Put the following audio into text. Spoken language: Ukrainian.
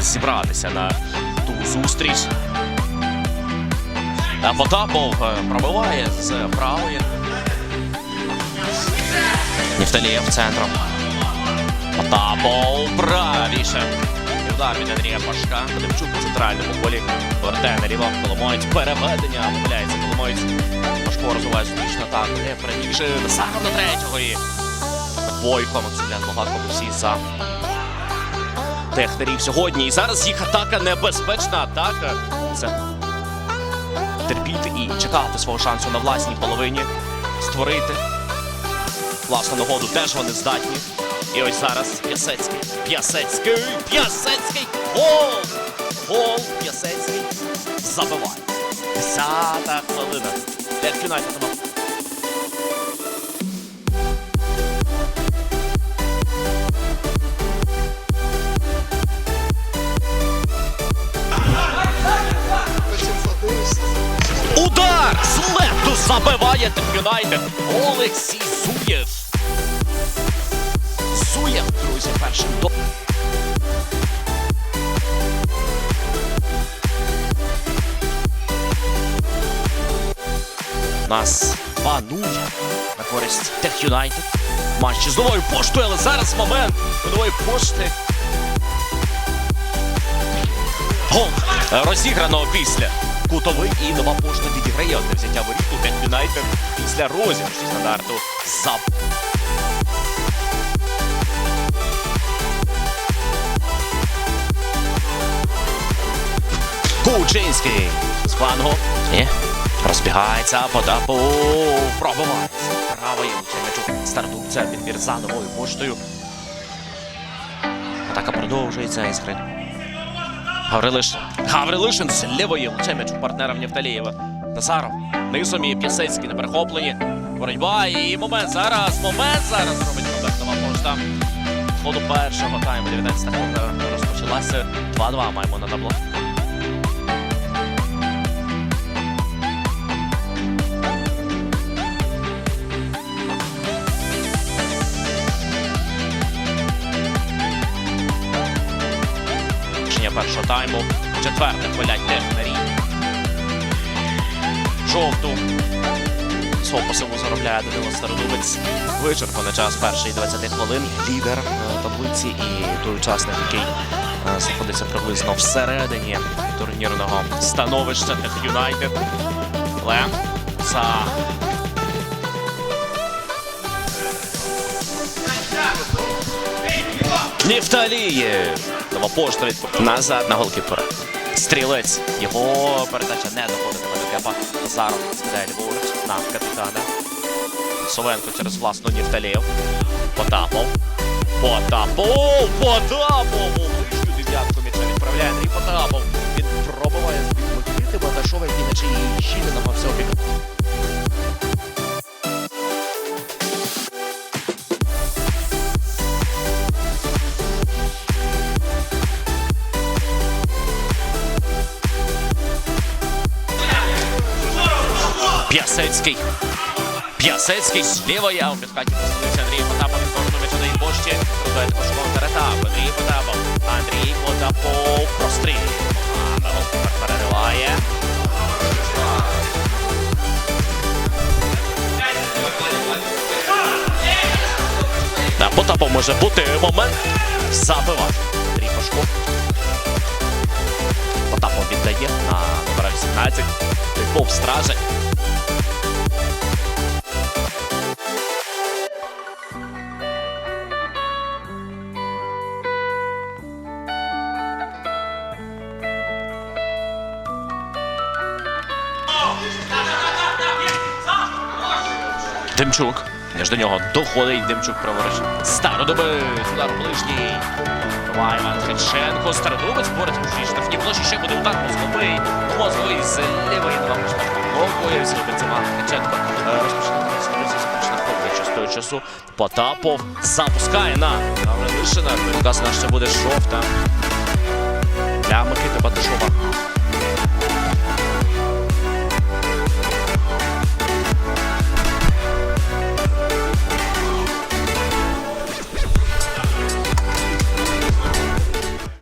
зібратися на ту зустріч. Потапов е, пробиває з правої. Нефталієв центром. Потапов правіше. Удар від Андрія Пашка. Демчук у центральному полі. Повертає наліво. Коломоєць. Переведення. Помиляється Коломоєць. Пашко розвиває зустрічну атаку. Правіше. Сам до третього. І Бойко. Максимлян Багатко всі за Технерів сьогодні. І зараз їх атака небезпечна атака. Це терпіти і чекати свого шансу на власній половині. Створити власну нагоду теж вони здатні. І ось зараз П'ясецький. П'ясецький. П'ясецький. Гол! Гол П'ясецький забиває. Десята хвилина. Як Юнайтед забиває Тим Юнайтед. Олексій Зуєв. Зуєв, друзі, першим до. Нас 2-0 на користь Тех Юнайтед. Матчі з новою поштою, але зараз момент нової пошти. Гол розіграно після кутовий і нова пошта відіграє одне взяття воріт у Юнайтед після розіграшу стандарту за Кучинський з флангу. І розбігається, Потапу пробиває. Правою м'ячу стартується підбір за новою поштою. Атака продовжується із гри. Гаврилиш. Гаврилишин з лівої влучає м'яч у партнера Нєвталієва. Назаров. Низом і П'ясецький на перехопленні. Боротьба і момент зараз. Момент зараз робить Роберт Нова пошта. Ходу першого тайму 19 хвилина розпочалася. 2-2 маємо на табло. Рішення першого тайму. Четверте хвилять технарі. Жовту. Свого посилу заробляє Данило Стародубець. Вичерпаний час першої 20 хвилин. Лідер е, таблиці і той учасник, який е, знаходиться приблизно всередині турнірного становища Тех Юнайтед. Але за Нефталієв. Нова пошта назад на голкіпера. Стрілець. Його передача не доходитиме до кепа. Назаров скидає ліворуч на капітана. Совенко через власну Нефталієв. Потапов. Потапов! Потапов! П'ясецький. П'ясецький зліва я у підкаті поставився Андрій Потапов від кожного м'яча на імпошті. Продає також контратак. Андрій Потапов. Андрій Потапов прострілює. А голкіпер перериває. Да, Потапов може бути момент забивати. Андрій Пашко. Потапов віддає на номера 18. Повз стража. Демчук. Аж до нього доходить Демчук праворуч. Стародубець, удар ближній. Триває Іван Ткаченко. Стародубець борець у штрафні площі. Ще буде удар мозговий. Мозговий з лівої два блокує. Зробить Іван Ткаченко. Е, час того часу. Потапов запускає на Гаврилишина. Показана ще буде жовта. Для Микити Баташова.